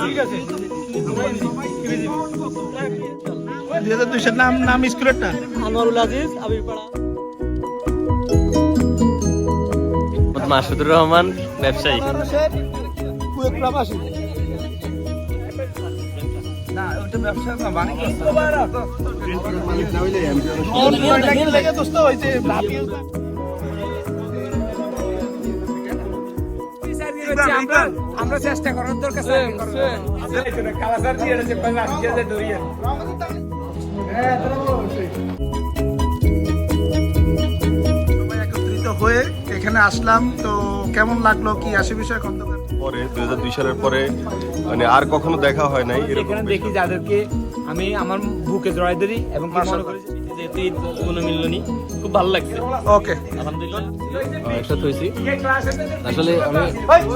ঠিক আছে। দুই হাজার দুইশোর নাম নাম স্কুলেরটা? আনোয়ারুল আজিজ আবিরপাড়া মাসুদুর রহমান ব্যবসায়ী। না ওটা ব্যবসা না বাণিজ্য লেগে দোস্ত হইছে আমরা চেষ্টা করার দরকার কালাসার দিয়ে রয়েছে আজকে যে ধরিয়ে। সবাই একত্রিত হয়ে এখানে আসলাম। তো কেমন লাগল কি আসে বিষয় খন্দকার পরে দুই হাজার দুই সালের পরে মানে আর কখনো দেখা হয় নাই এরকম এখানে দেখি যাদেরকে আমি আমার বুকে জড়াই ধরি এবং কি মনে করি কোনো মিলনি খুব ভালো লাগছে। ওকে আলহামদুলিল্লাহ। একসাথে হয়েছি আসলে আমি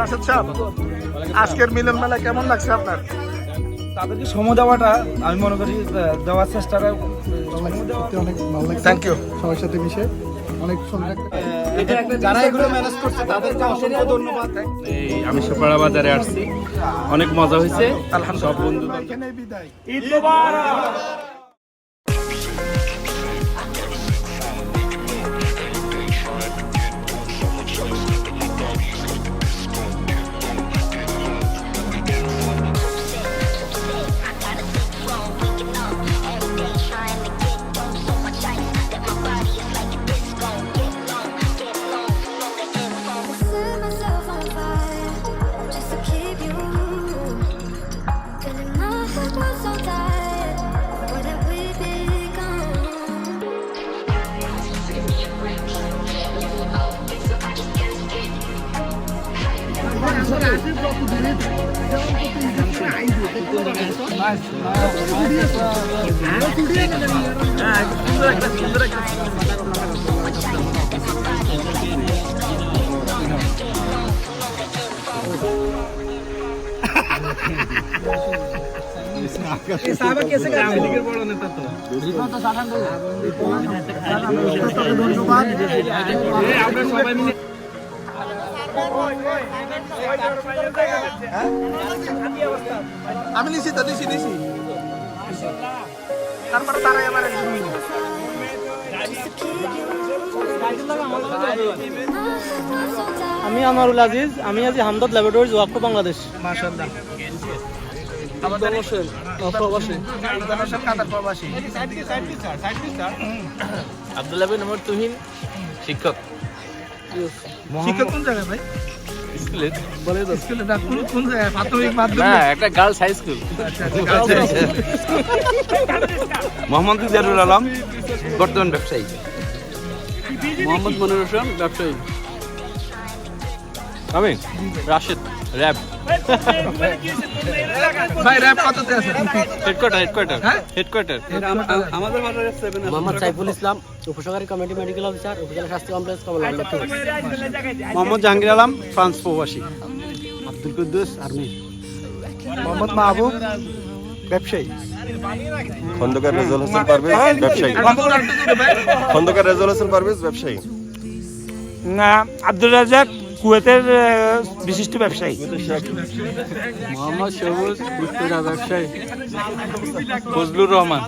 রাশেদ সাহেব আজকের মিলন মেলা কেমন লাগছে আপনার? তাদেরকে সময় দেওয়াটা আমি মনে করি দেওয়ার চেষ্টাটা অনেক ভালো লাগছে। থ্যাংক ইউ সবার সাথে মিশে অনেক সুন্দর একটা যারা এগুলো ম্যানেজ করছে তাদেরকে অসংখ্য ধন্যবাদ। এই আমি সুপারা বাজারে আসছি। অনেক মজা হয়েছে। সব বন্ধু এখানে বিদায়। Set সাহাবা কেসে কাজ লিগের বড় নেতা তো তো সাধারণ সবাই মিলে আমি নিছি তো নিছি নিছি তারপরে আমার একজন নিল। আমি আনোয়ারুল আজিজ আমি আছি হামদর্দ ল্যাবরেটরিজ ওয়াক্ফ বাংলাদেশ। মাশাআল্লাহ। আমাদের হোসেন প্রবাসী। প্রবাসী আব্দুল্লাহ বিন তুহিন শিক্ষক। শিক্ষক কোন জায়গায় ভাই? স্কুলে। স্কুলে না কোন কোন জায়গায়? প্রাথমিক মাধ্যমিক? না একটা girls high school Mohammad Jiarul Alam বর্তমান ব্যবসায়ী। মোহাম্মদ মনির হোসেন ব্যবসায়ী। আমি রাশেদ র্যাব। ভাই র‍্যাপ কততে আছে? Headquarter headquarter headquarter. আমাদের সেভেন মোহাম্মদ সাইফুল ইসলাম উপসহকারী কমিটি মেডিকেল অফিসার উপজেলা স্বাস্থ্য কমপ্লেক্স কমলা মোহাম্মদ জাহাঙ্গীর আলম ফ্রান্স প্রবাসী। আব্দুল কুদ্দুস আর্মি। মোহাম্মদ মাহবুব ব্যবসায়ী। খন্দকার রেজাল হোসেন পারভেজ ব্যবসায়ী। খন্দকার রেজাল হোসেন পারভেজ ব্যবসায়ী। না আব্দুল রাজাক কুয়েতের বিশিষ্ট ব্যবসায়ী। মোহাম্মদ সবুজ উত্তরা ব্যবসায়ী। ফজলুর রহমান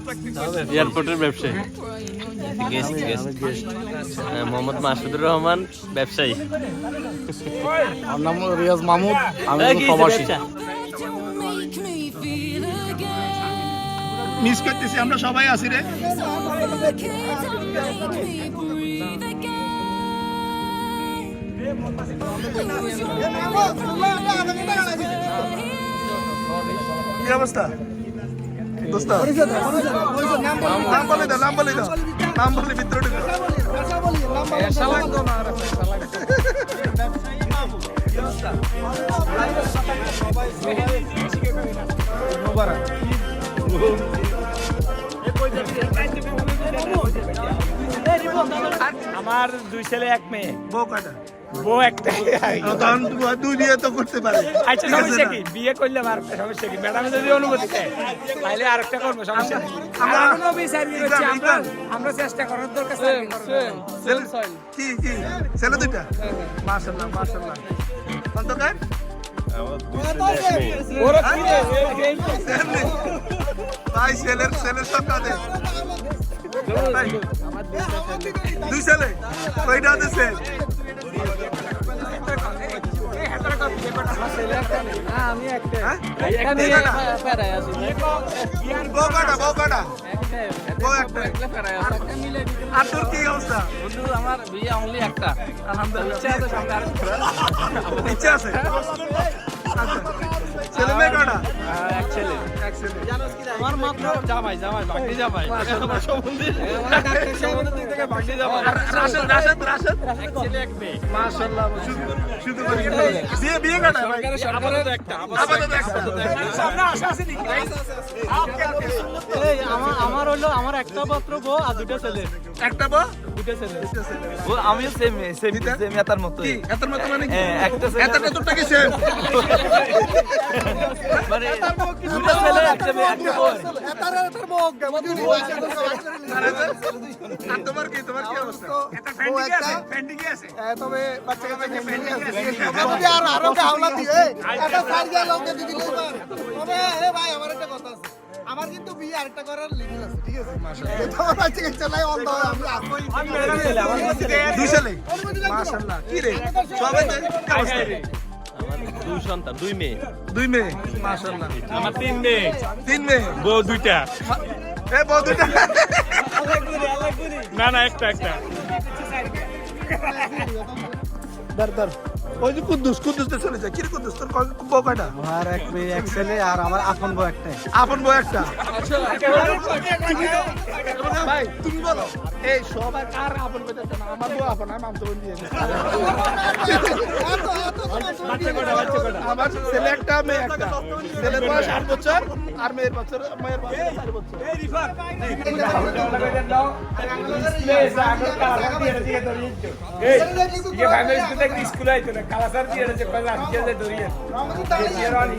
এয়ারপোর্টের ব্যবসায়ী। মোহাম্মদ মাসুদুর রহমান ব্যবসায়ী। আমার নাম রিয়াজ মাহমুদ আমি প্রবাসী. মিস করতেছি আমরা সবাই আছি রে। কি অবস্থা? দোস্ত। নাম বলে দাও নাম বলে দাও। নাম বলে ভিতরে ঢুকো। আমার দুই ছেলে এক মেয়ে। বউ কয়টা? বউ একটা তখন দু- দুই তো করতে পারে। আচ্ছা সমস্যা কি? বিয়ে করলে আর একটা সমস্যা কি? ম্যাডাম যদি অনুমতি দেয় তাহলে আর একটা করব সমস্যা আমরা- আমরা কোনো বিচার করছি আমরা আমরা চেষ্টা করার দরকার ছেলে- কি কি? ছেলে দুইটা? মেয়ে ছেলে। ভাই ছেলের ছেলের দুই ছেলে। কয়টা দিছে একটা। আর তোর কি অবস্থা আমার বিয়ে অনলি একটা ইচ্ছা আছে। ছেলে মেয়ে কয়টা আমার আমার একটা হলো আমার একটা মাত্র বউ আর দুটো ছেলে একটা বউ দুটো আমিও সেম সেম মতো মানে হ্যাঁ, একটা কি সেম মানে আর এটা আছে আছে আমার কিন্তু বিয়ে আরেকটা করার লিমিট আছে ঠিক আছে তোমার বাচ্চা কাচ্চা লাই অন্ধ হয় আমরা দুই ছেলে। মাশাআল্লাহ। কি রে? সবাই তো কি অবস্থা? দুই সন্তান দুই মেয়ে। দুই মেয়ে? মাশাআল্লাহ। আমার তিন মেয়ে। তিন মেয়ে? বউ দুইটা। এ বউ দুটা না না একটা একটা। দার দার ওই যে কুদ্দুস কুদ্দুস তো চলে যায়। কি কুদ্দুস তোর বউ কয়টা? আর এক মেয়ে এক ছেলে আর আমার আপন বউ একটাই। আপন বউ একটা? ভাই। তুমি বলো। এই সবার কার আপন বউ একটা না আমার বউ আপন আমি আমতো দিয়ে আমার ছেলে একটা মেয়ে একটা ছেলের বয়স আট বছর আর মেয়ের বছর মেয়ের বয়স চার বছর স্কুল আইতো না কালাসার দিয়ে যে কয় রাখছে যে দরিয়ে এর অনেক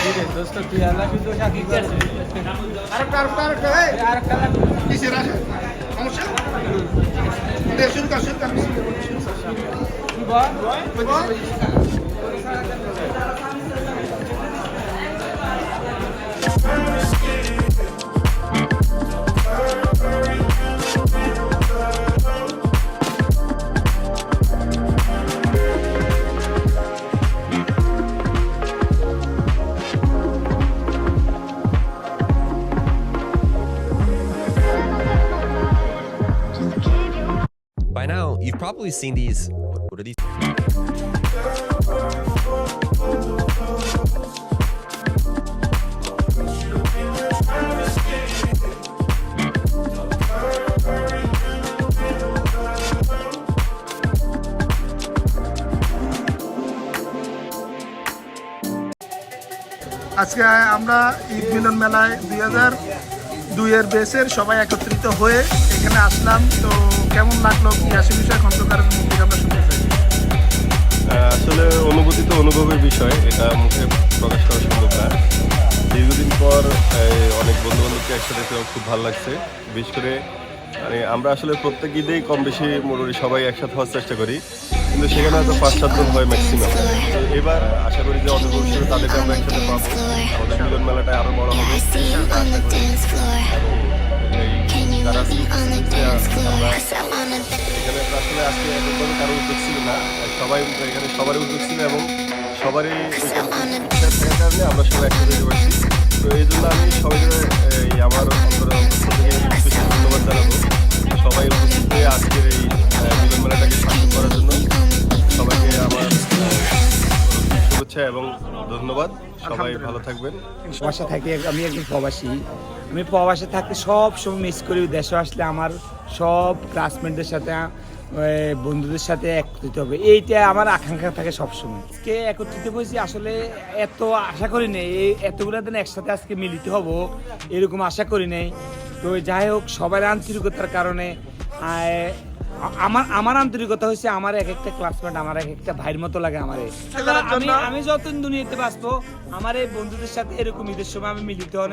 রপ্তানি বাজার না আরেকটা আরেকটা আরেকটা এই আরেকটা কিসের আছে সমস্যা দে শুরু কর শুরু কর শুরু কর By probably seen these. What, what are these? আজকে আমরা ঈদ মিলন মেলায় দুই হাজার দুইয়ের বেসের সবাই একত্রিত হয়ে এখানে আসলাম তো কেমন লাগল কি আসে বিষয় খন্দকারের মুখ আমরা শুনতে চাই? আসলে অনুভূতি তো অনুভবের বিষয় এটা মুখে প্রকাশ করা সম্ভব না। দীর্ঘদিন পর অনেক বন্ধু বান্ধবকে একসাথে খুব ভালো লাগছে। বিশেষ করে মানে আমরা আসলে প্রত্যেক ঈদেই কম বেশি মোটামুটি সবাই একসাথে হওয়ার চেষ্টা করি কিন্তু সেখানে হয়তো পাঁচ সাতজন হয় ম্যাক্সিমাম এবার আশা করি যে অদূর ভবিষ্যতে তাদেরকে আমরা একসাথে পাবো। আমাদের মিলন মেলাটা আরও বড় হবে। তারা. এখানে আসলে আজকে এককভাবে কারও উদ্যোগ ছিল না সবাই এখানে সবারই উদ্যোগ ছিল এবং সবারই কারণে আমরা সবাই একসাথে তো এই জন্য আমি সবাইকে সবাই ভালো থাকবেন। প্রবাসে থাকি আমি একজন প্রবাসী। আমি প্রবাসে থাকতে সব সময় মিস করি দেশে আসলে আমার সব ক্লাসমেটদের সাথে বন্ধুদের সাথে একত্রিত হবে। এইটা আমার আকাঙ্ক্ষা থাকে সবসময়। আজকে একত্রিত হয়েছি আসলে এত আশা করি নেই এই এতগুলো দিন একসাথে আজকে মিলিত হব এরকম আশা করি নেই। তো যাই হোক সবার আন্তরিকতার কারণে আমার আমার আন্তরিকতা হচ্ছে আমার এক একটা ক্লাসমেট আমার এক একটা ভাইয়ের মতো লাগে আমার। আমি আমি যতদিন দুনিয়াতে বাঁচবো আমার এই বন্ধুদের সাথে এরকম ঈদের সময় আমি মিলিত হওয়ার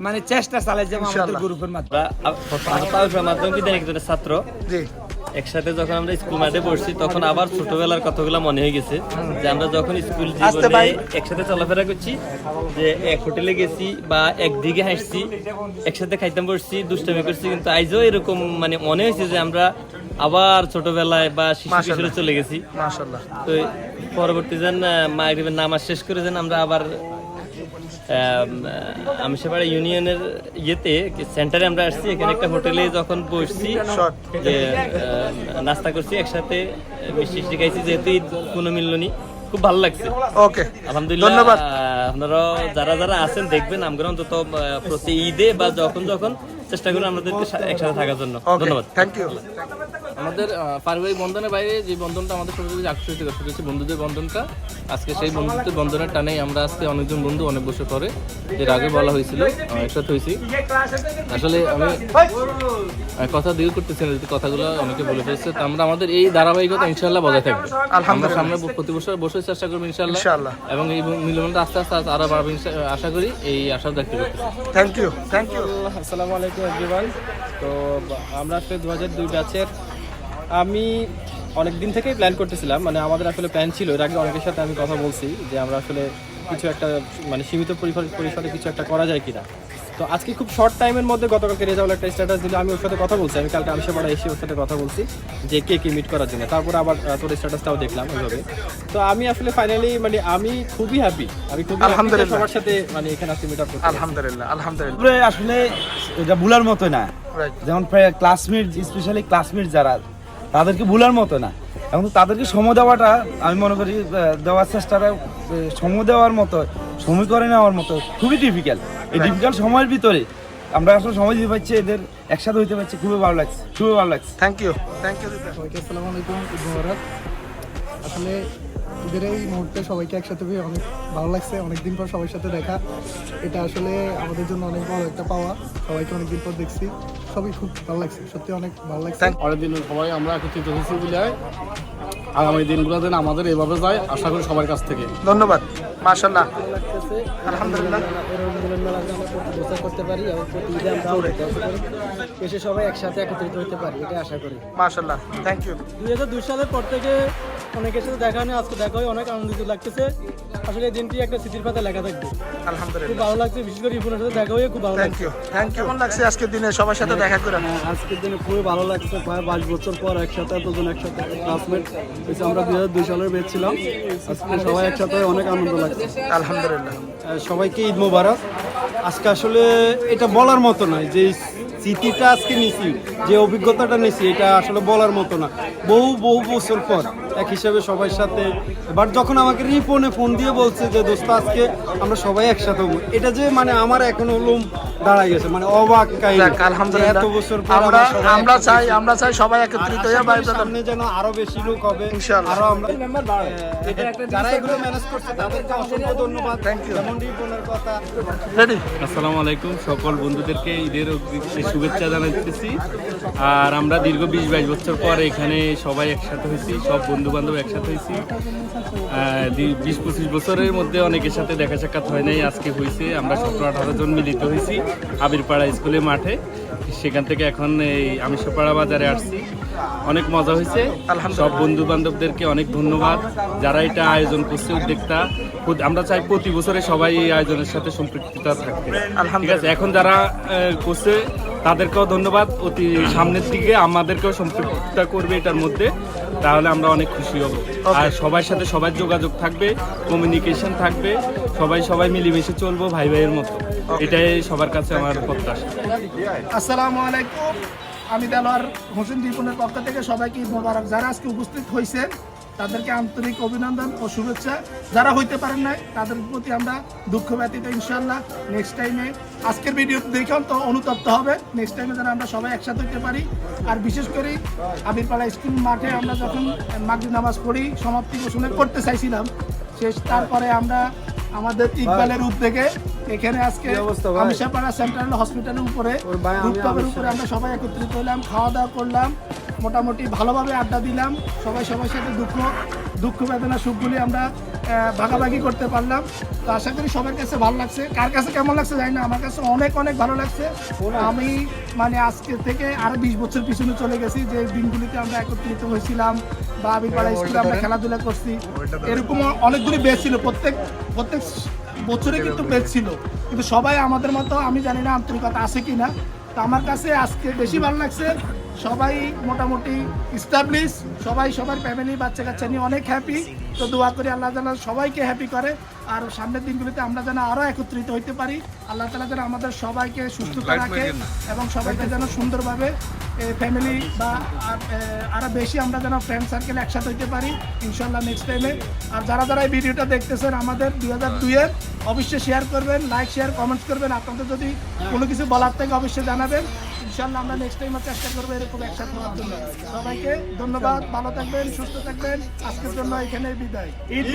মানে চেষ্টা চালাই যাব আমাদের গ্রুপের মাধ্যমে। ছাত্র। জি। একসাথে যখন আমরা স্কুল মাঠে পড়ছি তখন আবার ছোটবেলার কথাগুলো মনে হয়ে গেছে যে আমরা যখন স্কুল জীবনে একসাথে চলাফেরা করছি যে এক হোটেলে গেছি বা একদিকে হাসছি একসাথে খাইতাম পড়ছি দুষ্টামি করছি কিন্তু আইজও এরকম মানে মনে হয়েছে যে আমরা আবার ছোটবেলায় বা শিশু কিশোরে চলে গেছি। তো পরবর্তী যেন মাগরিবের নামাজ শেষ করে যেন আমরা আবার আমসাপাড়া ইউনিয়নের ইয়েতে সেন্টারে আমরা আসছি এখানে একটা হোটেলে যখন বসছি যে নাস্তা করছি একসাথে মিষ্টি মিষ্টি খাইছি যেহেতু ঈদ কোনো মিলনি খুব ভালো লাগছে। ওকে। আলহামদুলিল্লাহ ধন্যবাদ। আপনারা যারা যারা আছেন দেখবেন আমরা অন্তত প্রতি ঈদে বা যখন যখন চেষ্টা করুন আমাদেরকে একসাথে থাকার জন্য। ধন্যবাদ। থ্যাংক ইউ আমাদের পারিবারিক বন্ধনের বাইরে যে বন্ধনটা আমাদের সবাই আকর্ষিত করতে হচ্ছে বন্ধুদের বন্ধনটা। আজকে সেই বন্ধুত্বের বন্ধনের টানেই আমরা আজকে অনেকজন বন্ধু অনেক বছর পরে এর আগে বলা হয়েছিল একসাথে হয়েছি। আসলে আমি কথা দীর্ঘ করতেছি না যদি কথাগুলো অনেকে বলে ফেলছে তো আমরা আমাদের এই ধারাবাহিকতা ইনশাল্লাহ বজায় থাকবে। আমরা সামনে প্রতি বছর বসে চেষ্টা করব ইনশাল্লাহ এবং এই মিলনটা আস্তে আস্তে আরও বাড়বে আশা করি এই আশা ব্যক্ত করতেছি। থ্যাংক ইউ থ্যাংক ইউ আসসালামু আলাইকুম এভরিওয়ান তো আমরা আসলে দু হাজার দুই ব্যাচের আমি অনেক দিন থেকেই প্ল্যান করতেছিলাম মানে আমাদের আসলে প্ল্যান ছিল এর আগে অনেকের সাথে আমি কথা বলছি যে আমরা আসলে কিছু একটা মানে সীমিত পরিসর পরিসরে কিছু একটা করা যায় কিনা। তো আজকে খুব শর্ট টাইমের মধ্যে গতকালকে রেজাউল একটা স্ট্যাটাস দিলে আমি ওর সাথে কথা বলছি আমি কালকে আমিষাপাড়া এসে ওর সাথে কথা বলছি যে কে কে মিট করার জন্য। তারপর আবার তোর স্ট্যাটাসটাও দেখলাম ওইভাবে। তো আমি আসলে ফাইনালি মানে আমি খুবই হ্যাপি আমি খুবই আলহামদুলিল্লাহ। সবার সাথে মানে এখানে আসতে মিট আপ করতে আলহামদুলিল্লাহ আলহামদুলিল্লাহ। আসলে এটা ভুলার মতো না. যেমন ক্লাসমেট স্পেশালি ক্লাসমেট যারা তাদেরকে ভুলার মতো না। এখন তাদেরকে সময় দেওয়াটা আমি মনে করি দেওয়ার চেষ্টাটা সময় দেওয়ার মতো সময় করে নেওয়ার মতো খুবই ডিফিকাল্ট এই ডিফিকাল্ট সময়ের ভিতরে আমরা আসলে সময় দিতে পারছি এদের একসাথে হইতে পারছি খুবই ভালো লাগছে খুবই ভালো লাগছে। থ্যাংক ইউ থ্যাংক ইউ আসসালামু আলাইকুম আসলে ঈদের এই মুহূর্তে সবাইকে একসাথে পেয়ে অনেক ভালো লাগছে। অনেকদিন পর সবার সাথে দেখা। এটা আসলে আমাদের জন্য অনেক বড় একটা পাওয়া। সবাইকে অনেকদিন পর দেখছি। সবই খুব ভালো লাগছে। সত্যি অনেক ভালো লাগছে। Thank- পরের দিন সবাই আমরা একত্রিত হয়েছি বলে আগামী দিনগুলো যেন আমাদের এভাবে যায়। আশা করি সবার কাছ থেকে। ধন্যবাদ। মাশাল্লাহ আলহামদুলিল্লাহ। করতে পারি এবং প্রতি ঈদে আমরা আনন্দ করতে পারি। এসে সবাই একসাথে একত্রিত হতে পারি এটা আশা করি। মাশাল্লাহ থ্যাংক ইউ দুই হাজার দুই সালের পর থেকে অনেকের সাথে দেখা নেই আজকে দেখা হয় অনেক আনন্দিত লাগতেছে। আসলে এই দিনটি একটা স্মৃতির পাতা লেখা থাকবে। আলহামদুলিল্লাহ। খুব ভালো লাগছে বিশেষ করে ইফুনের সাথে দেখা হয়ে খুব ভালো লাগছে। ইউ থ্যাংক ইউ কেমন লাগছে আজকের দিনে সবার সাথে দেখা করে? আজকের দিনে খুবই ভালো লাগছে প্রায় বাইশ বছর পর একসাথে এতজন একসাথে ক্লাসমেট আমরা দুই হাজার দুই সালের বেচ ছিলাম আজকে সবাই একসাথে অনেক আনন্দ লাগছে। আলহামদুলিল্লাহ। সবাইকে ঈদ মোবারক। আজকে আসলে এটা বলার মতো নয় যে স্মৃতিটা আজকে নিছি যে অভিজ্ঞতাটা নিয়েছি এটা আসলে বলার মতো না। বহু বহু বছর পর এক হিসাবে সবার সাথে বাট যখন আমাকে রিপনে ফোন দিয়ে বলছে যে দোস্ত আজকে আমরা সবাই একসাথে হব। এটা যে মানে আমার এখন লোম দাঁড়াই গেছে মানে অবাক কাহিনী। আলহামদুলিল্লাহ। এত বছর পর আমরা আমরা চাই আমরা চাই সবাই একত্রিত হয়ে সামনে যেন আরও বেশি লোক হবে। ইনশাআল্লাহ। আরও আমরা যারা এগুলো ম্যানেজ করছে তাদেরকে অসংখ্য ধন্যবাদ। Thank you. যেমন রিপনের কথা। রেডি আসসালামু আলাইকুম সকল বন্ধুদেরকে ঈদের শুভেচ্ছা জানাতেছি আর আমরা দীর্ঘ বিশ বাইশ বছর পর এখানে সবাই একসাথে হয়েছি, সব বন্ধু বান্ধব একসাথে হয়েছি। বিশ পঁচিশ বছরের মধ্যে অনেকের সাথে দেখা সাক্ষাৎ হয় নাই, আজকে হয়েছে। আমরা সতেরো আঠারো জন মিলিত হয়েছি আবিরপাড়া স্কুলে মাঠে। সেখান থেকে এখন এই আমিষপাড়া বাজারে আসছি। অনেক মজা হয়েছে। সব বন্ধু বান্ধবদেরকে অনেক ধন্যবাদ। যারা এটা আয়োজন করছে উদ্যোক্তা আমরা চাই প্রতি বছরে সবাই এই আয়োজনের সাথে সম্পৃক্ততা থাকতে ঠিক আছে? এখন যারা করছে তাদেরকেও ধন্যবাদ। অতি সামনের দিকে আমাদেরকেও সম্পৃক্ততা করবে এটার মধ্যে। তাহলে আমরা অনেক খুশি হব। আর সবার সাথে সবার যোগাযোগ থাকবে কমিউনিকেশন থাকবে সবাই সবাই মিলেমিশে চলবো ভাই ভাইয়ের মতো। এটাই সবার কাছে আমার প্রত্যাশা। আসসালামু আলাইকুম। আমি দেলোয়ার হোসেন দীপনের পক্ষ থেকে সবাইকে মোবারক। যারা আজকে উপস্থিত হয়েছে তাদেরকে আন্তরিক অভিনন্দন ও শুভেচ্ছা। যারা হইতে পারেন নাই, তাদের প্রতি আমরা দুঃখ ব্যতীত ইনশাল্লাহ নেক্সট টাইমে আজকের ভিডিও দেখেও তো অনুতপ্ত হবে। নেক্সট টাইমে যেন আমরা সবাই একসাথে হতে পারি। আর বিশেষ করে আবিরপাড়া স্কুল মাঠে আমরা যখন মাগরিব নামাজ পড়ি, সমাপ্তি ঘোষণা করতে চাইছিলাম, শেষ তারপরে আমরা আমাদের ইকবালের উদ্যোগে এখানে আজকে আমিষাপাড়া সেন্ট্রাল হসপিটালের উপরে রুপটপের উপরে আমরা সবাই একত্রিত হলাম খাওয়া দাওয়া করলাম মোটামুটি ভালোভাবে আড্ডা দিলাম সবাই সবার সাথে দুঃখ দুঃখ বেদনা সুখগুলি আমরা ভাগাভাগি করতে পারলাম। তো আশা করি সবার কাছে ভালো লাগছে। কার কাছে কেমন লাগছে জানি না আমার কাছে অনেক অনেক ভালো লাগছে। আমি মানে আজকে থেকে আরও বিশ বছর পিছনে চলে গেছি যে দিনগুলিতে আমরা একত্রিত হয়েছিলাম বা আবিরপাড়া স্কুলে আমরা খেলাধুলা করছি। এরকম অনেকগুলি বেশ ছিল প্রত্যেক প্রত্যেক বছরে কিন্তু বেশ ছিল। কিন্তু সবাই আমাদের মতো আমি জানি না আন্তরিকতা আছে কি না তো আমার কাছে আজকে বেশি ভালো লাগছে সবাই মোটামুটি স্টাবলিশ সবাই সবার ফ্যামিলি বাচ্চা কাচ্চা নিয়ে অনেক হ্যাপি তো দোয়া করি আল্লাহ তালা সবাইকে হ্যাপি করে। আর সামনের দিনগুলিতে আমরা যেন আরও একত্রিত হইতে পারি। আল্লাহ তালা যেন আমাদের সবাইকে সুস্থতা রাখে এবং সবাইকে যেন সুন্দরভাবে ফ্যামিলি বা আর- এ, আরও বেশি আমরা যেন ফ্রেন্ড সার্কেল একসাথে হইতে পারি। ইনশাল্লাহ নেক্সট টাইমে আর যারা যারা এই ভিডিওটা দেখতেছেন আমাদের দুই হাজার দুইয়ের অবশ্যই শেয়ার করবেন লাইক শেয়ার কমেন্টস করবেন। আপনাদের যদি কোনো কিছু বলার থেকে অবশ্যই জানাবেন। ইনশাল্লাহ আমরা নেক্সট টাইম চেষ্টা করব এরকম একসাথে হওয়ার জন্য। সবাইকে ধন্যবাদ, ভালো থাকবেন, সুস্থ থাকবেন। আজকের জন্য এখানে বিদায়। ঈদ